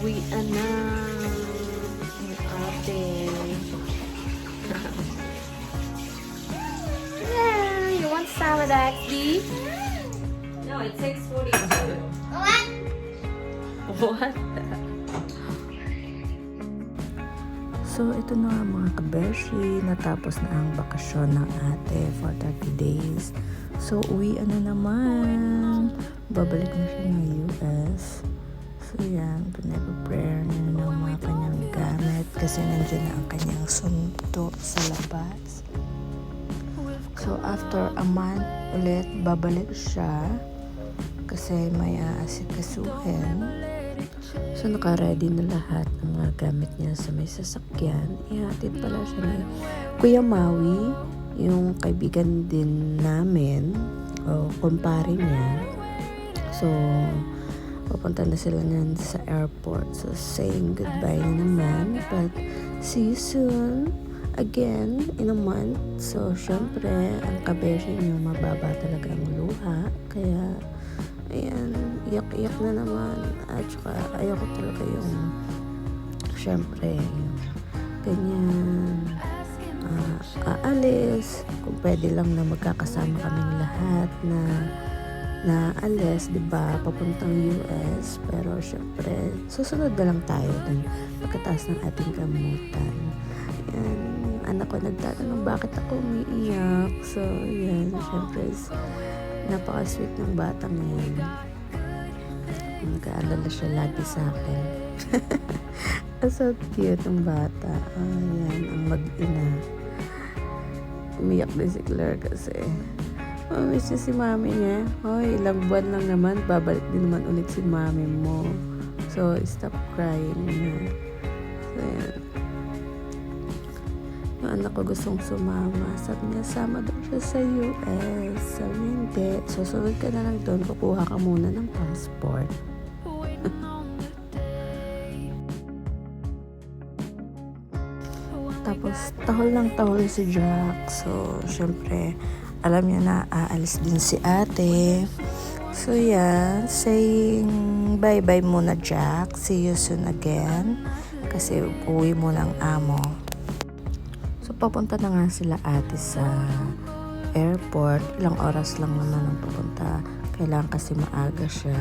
Uwi na. Ang ate. yeah, you want salad, Axie? No, it's 642. What? So, ito na nga mga kabeshi. Natapos na ang bakasyon ng ate for 30 days. So, uwi na naman. Babalik na siya ng. So, yan. Pinag-prayer na ng mga kanyang gamit kasi nandiyan na ang kanyang sunto sa labas. So, after a month ulit, babalik siya kasi may aasikasuhin. So, naka-ready na lahat ng mga gamit niya sa may sasakyan. Ihatid pala siya ni Kuya Maui, yung kaibigan din namin, o kumpare niya. So, papunta na sila niyan sa airport. So, saying goodbye na naman. But, see you soon again in a month. So, syempre, ang kabeshi niyo mababa talaga ang luha. Kaya, ayan, iyak-iyak na naman. At saka, ayoko talaga yung, syempre, yung ganyan, ah, aalis. Kung pwede lang na magkakasama kaming lahat na na alis, di ba, papuntang US. Pero, syempre, susunod na lang tayo dun pagkataas ng ating gamutan. Ayan, anak ko nagtatanong bakit ako umiiyak. So, yan, syempre, napaka-sweet ng batang yan. Nag-aalala siya lagi sa akin. so cute ang bata. Ayan, ang mag-ina. Umiyak din si Claire kasi Mamiss niya si mami niya. Hoy, ilang buwan lang naman, babalik din naman ulit si mami mo. So, stop crying na. So, yan. Yung anak ko gustong sumama. Sabi niya, sama daw siya sa US. Sabi niya, hindi. Susunod ka na lang doon. Kukuha ka muna ng passport. Tapos, tahol ng tahol si Jack. So, syempre, alam niya na aalis din si ate. So, yan. Saying bye-bye muna, Jack. See you soon again. Kasi uwi mo ng amo. So, papunta na nga sila ate sa airport. Ilang oras lang naman ang papunta. Kailangan kasi maaga siya.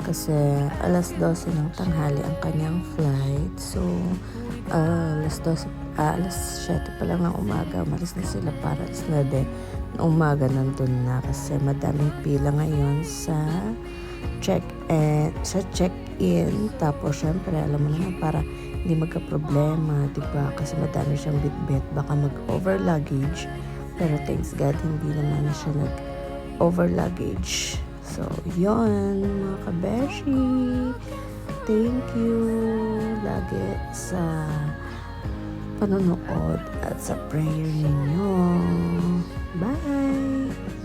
Kasi alas 12 ng tanghali ang kanyang flight. So, ah, alas 12, ah, alas 7 pa lang ng umaga. Umalis na sila para alas 9 ng umaga nandun na. Kasi madaming pila ngayon sa check eh, sa check-in. Tapos, syempre, alam mo naman, para hindi magka-problema, di ba? Kasi madami siyang bit-bit. Baka mag-over luggage. Pero thanks God, hindi naman na siya nag-over luggage. So, yon mga kabeshi. Thank you lagi sa panonood at sa prayer ninyo. Bye!